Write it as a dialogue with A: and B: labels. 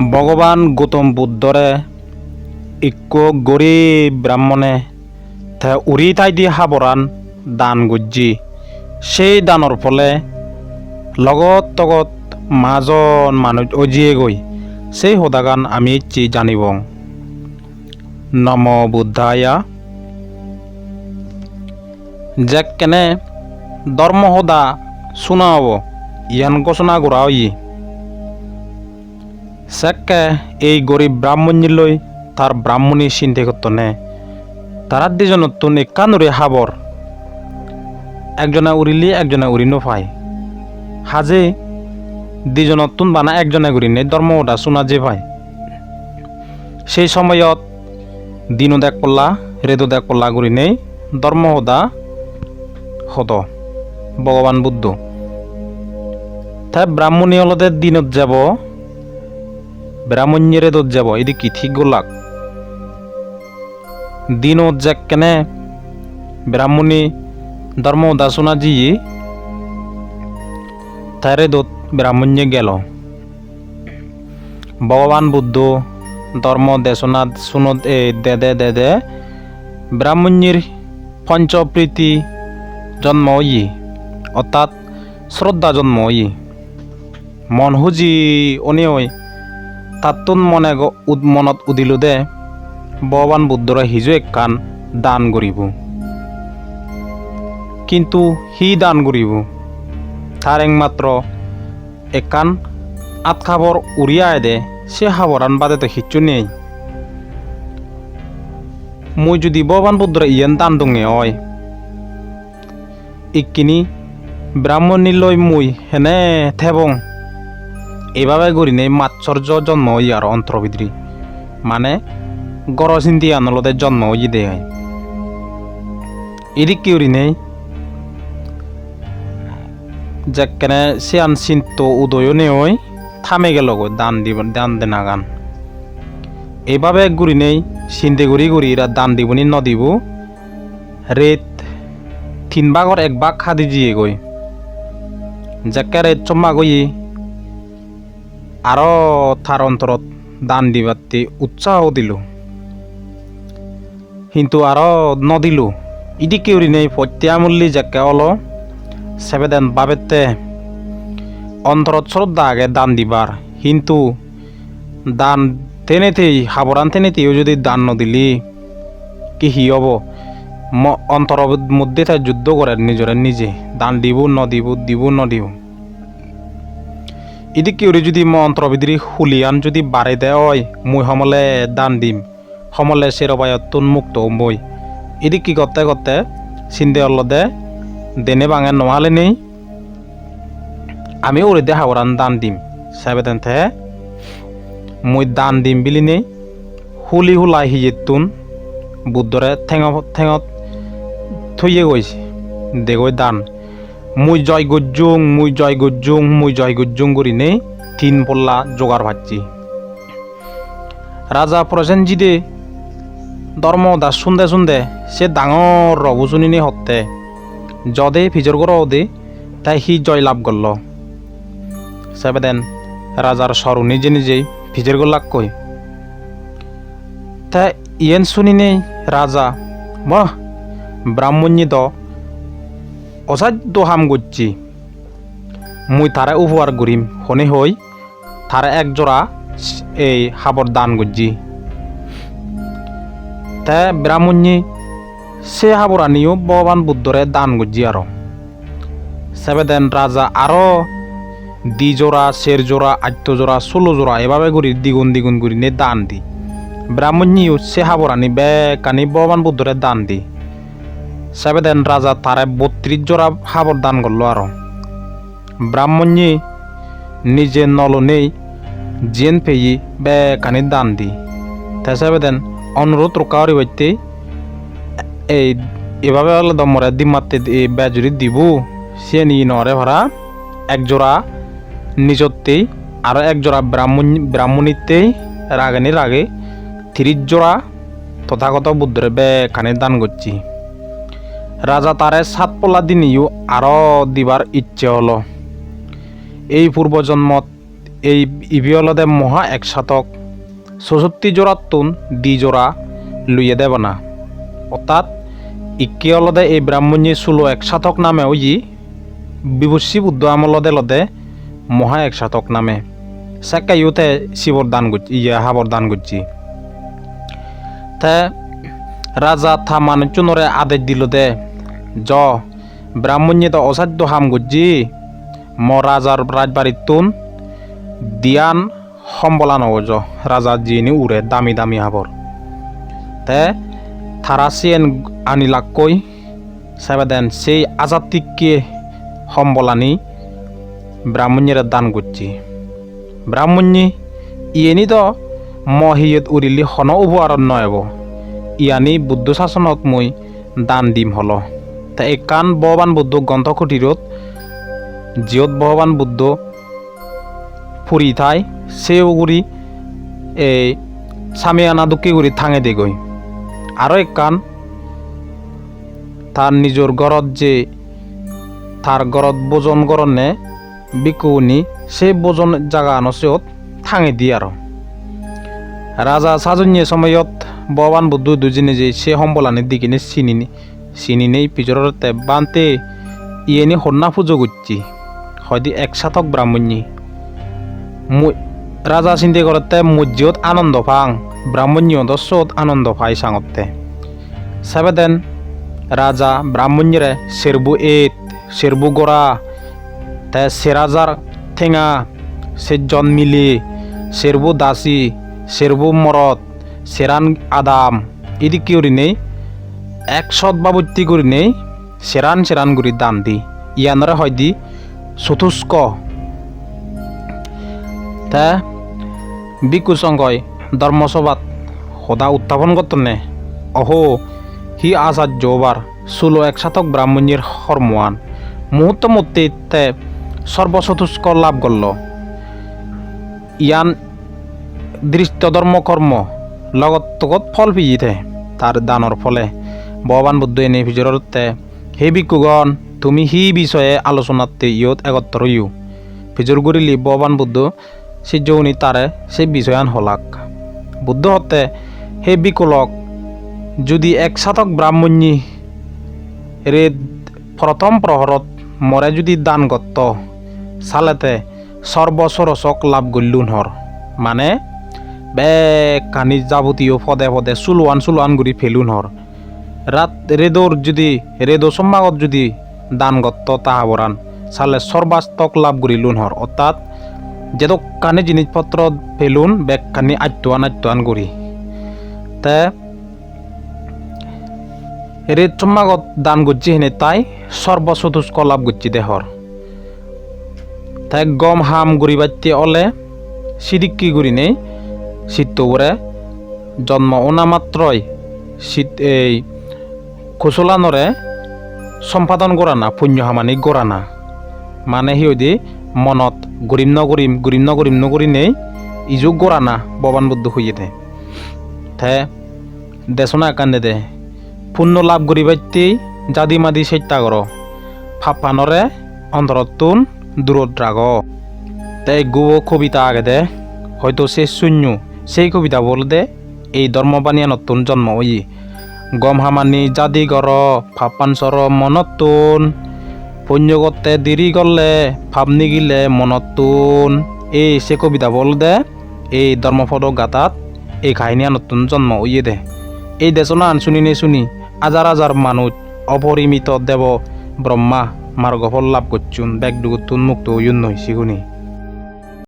A: ভগবান গৌতম বুদ্ধরে ইক্য গরিব ব্রাহ্মণে থে উৰি ঠাই দি সাবৰান দান গুজি সেই দানৰ ফলে লগত তগত মাজন মানুহ অজিয়ে গৈ সেই সদাগান আমি চি জানিব। নম বুদ্ধায়া। যে কেনে ধৰ্ম সদা শুনা হ'ব ইয়ান ঘোষণা কৰা ই সেক্কে এই গরিব ব্রাহ্মণীলৈ তার ব্রাহ্মণী চিন্তা করত নে। তারা দুজন নতুন একানুরে হাবর একজনে উড়িলি একজনে উড়ি নফায় হাজে দুজন নতুন বানা, একজনে উড়ি নেই ধর্মটা শোনা যে ভাই সেই সময়ত দিনও দেখ পল্লা রেদো দেখ পল্লা গুড়ি নেই ধর্ম সদা হত ভগবান বুদ্ধ। তাই ব্রাহ্মণী হলতে দিনত যাব ব্রাহ্মণ্যেরে দোত যাব এদি ঠিক গোলাক? দিন যাক কেনে? ব্রাহ্মণী, ধর্ম দাসনা জি তারে দোত ব্রাহ্মণ্যে গেল। ভগবান বুদ্ধ, ধর্ম দেশনা শুনত এ দে দে দে দে, ব্রাহ্মণ্যের পঞ্চপ্রীতি জন্ম ই অর্থাৎ শ্রদ্ধা জন্ম ই মন হুজি অনিয়ই তাতোন মনে মনত উদিলো দে, ভগৱান বুদ্ধৰে সিজু একান দান কৰিব। কিন্তু সি দান কৰিব। তাৰ একমাত্ৰ একান আঠ খাবৰ উৰিয়াই দে, সে খাবরান বাদে তো হিচ্ছু নেই। মই যদি ভগৱান বুদ্ধরে ইয়ান দান দঙে হয়, ইকিনি ব্রাহ্মণীলৈ মই হেনে থেবং। এইভাবে করি নেই মাৎসর্য জন্ম হই আর অন্তর্ভিত্রি মানে গরচিন্তি আনলতে জন্ম হই দে এদিক কি করি নেই? যেখানে সিয়ান চিন্ত উদয় নে হই থামে গেল গো দান দিব, দান দে নাগান এইভাবে ঘুরি নেই চিন্তে ঘুরি ঘুরি এরা দান দিবনি নদিব রেত তিন ভাগর এক ভাগ খাদি জিয়ে গই। যেকে রেত চম্মা গই আৰু তাৰ অন্তৰত দান দিবাতি উৎসাহ দিলোঁ। কিন্তু আৰু নদিলোঁ, ইদি কিউৰি নেই প্ৰত্যামূল্যি যাকে অল, সেবেদেন বাবেতে অন্তৰত শ্ৰদ্ধা আগে দান দিবার। কিন্তু দান তেনেতেই সাৱধান তেনেতেও যদি দান নদিলি, কি হি হ'ব? ম অন্তৰৰ মধ্যে তাই যুদ্ধ কৰে নিজৰে নিজে। দান দিব, নদিব দিব, নদিব। ইদি কিউরি যদি মই অন্তর্বিদ্রি হুলিয়ান যদি বাড়ি দেয় মুই সমলে দান দিম। সমলে সেরবায়তুন মুক্ত মই ইদি কি করতে করতে চিন্তে অলদে দেনে বাঙে নোহালে নেই। আমি ওরে দে হাওরান দান দিম। সাবে তেনতে, মুই দান দিম বিলি নেই। হুলি হুলাই হিয়েতুন বুদ্ধরে ঠেঙ ঠেঙত থইয়ে গৈছে। দেগৈ দান। মুই জয় গজ্জুং, মুই জয় গজ্জুং, মুই জয় গজ্জুং করি নেই, তিন পল্লা জোগাড় ভাচ্ছি রাজা প্রসেনজিদে ধর্ম দাস শুনতে শুনতে সে ডাঙর রবু শুনি নি হতে যদে ফিজর গর দে, তাই সি জয় লাভ করল। সেবে দেন, রাজার সরু নিজে নিজেই ফিজের গোলাক কই। তা ইয়েন শুনি নেই রাজা, বাহ ব্রাহ্মণ্যি দ অসাধ্য হাম করছি। মুই তারে উপহার করিম। হনে হই, তারে এক জোড়া এই হাবর দান করছি। তে ব্রাহ্মণী, সে হাবর আনিও, ভগবান বুদ্ধরে দান করছি আরও। সেবে দেন রাজা আরও দি জোড়া শের জোড়া, আত্য জোড়া, ষোলো জোড়া, এভাবে করি দ্বিগুণ দ্বিগুণ করি নে দান দি। ব্রাহ্মণীও সে হাবর আনি বেকানি ভগবান বুদ্ধরে দান দি। সেবেদেন রাজা তারে বত্রিশ জোড়া হাবর দান করল আরও। ব্রাহ্মণী নিজে নল নেই, জেন পেয়ে বেকানি দান দি তা সেবেদেন অনুরোধ রোকাওয়ারি বাইতে এই এভাবে হলে দমরে দিমাতে বেজুরি দিব। সে নিয়ে নরে ভরা এক জোড়া নিজতেই আর এক জোড়া ব্রাহ্মণ ব্রাহ্মণীতেই রাগানি রাগে তিরিশ জোড়া তথাগত বুদ্ধরে বেকানি দান করছি। রাজা তারে সাত পলা দিনিও আরও দিবার ইচ্ছে হলো। এই পূর্বজন্মত এই ইবি অলদে মহা এক শতক। চৌষট্টি জোড়াত তুন দি জোড়া লুইয়ে দেব না। অর্থাৎ ইকে অলদে এই ব্রাহ্মণী ষোলো এক শতক নামে ওই বিভূষি বুদ্ধ আমলদে লদে মহা এক শতক নামে। সেকাইওতে শিবর দান করছি ইয়ে হাবর দান করছি তে রাজা থা মানুষজনরে আদেশ দিল দে জ ব্রাহ্মণী তো অসাধ্য হাম করছি ম, রাজার রাজবাড়ির তুন দিয়ান সম্বলা নগজ রাজা যিনি উৰে দামী দামী হাবৰ তে থাৰাচিয়েন আনিলাকৈ সেবেদেন সেই আজাতিকে সম্বলানি ব্রাহ্মণের দান করছি ব্রাহ্মণী ইয়েনি তো মহিয়ত উৰিলি হন উপহাৰত নহব ইয়ানি বুদ্ধ শাসনত মই দান দিম হল। তা একান ভগৱান বুদ্ধ গ্ৰন্থ কুটিৰত জিয়ত ভগৱান বুদ্ধ ফুৰি ঠাই সেও গুৰি এই স্বামী আনা দুঃখী গুৰি থাঙে দেগৈ। আৰু একান তাৰ নিজৰ ঘৰত যে তাৰ ঘৰত ভোজন কৰণে বিকুনি সেই ভোজন জাগা আনচত থাঙে দিয়ে আৰু ৰাজা চাজনীয়ে সময়ত ভগৱান বুদ্ধ দুজনে যে সে সম্বলানি দি কিনে চিনি চিনি নেই পিছৰতে বানতে, ইয়েনি সন্না পুজো করছি। হয়তো এক শতক ব্রাহ্মণী। মু- রাজা চিন্তা করতে মজ্জিয়ত আনন্দ পাং ব্রাহ্মণীয় দশত আনন্দ পাই সাঙতে। সেবেদেন রাজা ব্রাহ্মণীরে সেরবু এত, সেরবু গোড়া, তে সেরাজার ঠেঙা সেজন মিলি, সেরবু দাসী, সেরবু মরত, সেরান আদাম এদিকে করি নেই। এক সৎ বাবত্তি করি নেই, সেরান সেরান গুড়ি দান দি। ইয়ানরে হয় দি চতুষ্ক। তে বিকুসংগয় ধর্মসভাত সদা উত্থাপন করতনে অহো, হি আচার্য ওবার ষোলো এক শতক ব্রাহ্মণীর হরমোয়ান মুহূর্ত মধ্যে তে সর্বচতুষ্ক লাভ করল। ইয়ান দৃষ্ট ধর্ম কর্ম লগত ফল পিজিতে তার দানৰ ফলে। ভগৱান বুদ্ধ এনে ভিতৰতে হে ভিক্ষুগণ, তুমি সি বিষয়ে আলোচনাতে ইয়ত একত্র ইউ ভিজুর করিলি ভগৱান বুদ্ধ সে যৌনি তাৰে সেই বিষয়ান হলাক। বুদ্ধ হতে সেই বিকুলক যদি এক শতক ব্রাহ্মণী রে প্রথম প্রহরত মরে যদি দান গত্ত, চালেতে সর্বসরসক লাভ গল্লুন হর মানে বেগ কানি যাবতীয় পদে পদে চুলোৱান চুলোৱান গুৰি ফেলুন হর রাত রেদোর যদি, রেদো সম্মাগত যদি দান গত্ত তাহা বরান চালে সর্বাস্তক লাভ গুৰি লুন হর। অর্থাৎ যেত কানি জিনিসপত্র ফেলুন বেগ কানি আত্যান আত্যান গুৰি তে রেদ সম্মাগত দান গুজি হেনে তাই সর্বচতুষ্ক লাভ গুজি দেহর। তাই গম হাম গুৰি বাত্যে অলে সিদিক্কি গুৰি নেই চিত্তবোৰে জন্ম অনামাত্ৰই চিত এই কুশলানৰে সম্পাদন কৰা না পুণ্য সামানি কৰা না মানে সিহঁতি মনত গৰিম নগৰিম গৰিম নগৰিম নগৰি নেই ইজুক কৰা না ভগৱান বুদ্ধ শুয়ে দে থে দেশনা কান্দে দে, পুণ্য লাভ করি পাইতেই জাদি মাদি কর ফাপানরে অন্তরতুন দূরত রাগ তাই গো কবিতা আগে দে, হয়তো সে শূন্য, সেই কবিতা বলতে এই ধর্মবাণী নতুন জন্ম ওই গম হামানি জাদি গর ফাপান সর মনতুন পুণ্যগতে দেরি করলে ভাব নিগিলে মনতুন এই সে কবিতা বল দে, এই ধর্মপদ গাতাত এই কাহিনী নতুন জন্ম ওইয়ে দে। এই দেশনা আন শুনি নে শুনি হাজার হাজার মানুষ অপরিমিত দেব ব্রহ্মা মার্গফল লাভ করছুন ব্যাগডুগুতুন মুক্ত হইন নইছি শুনি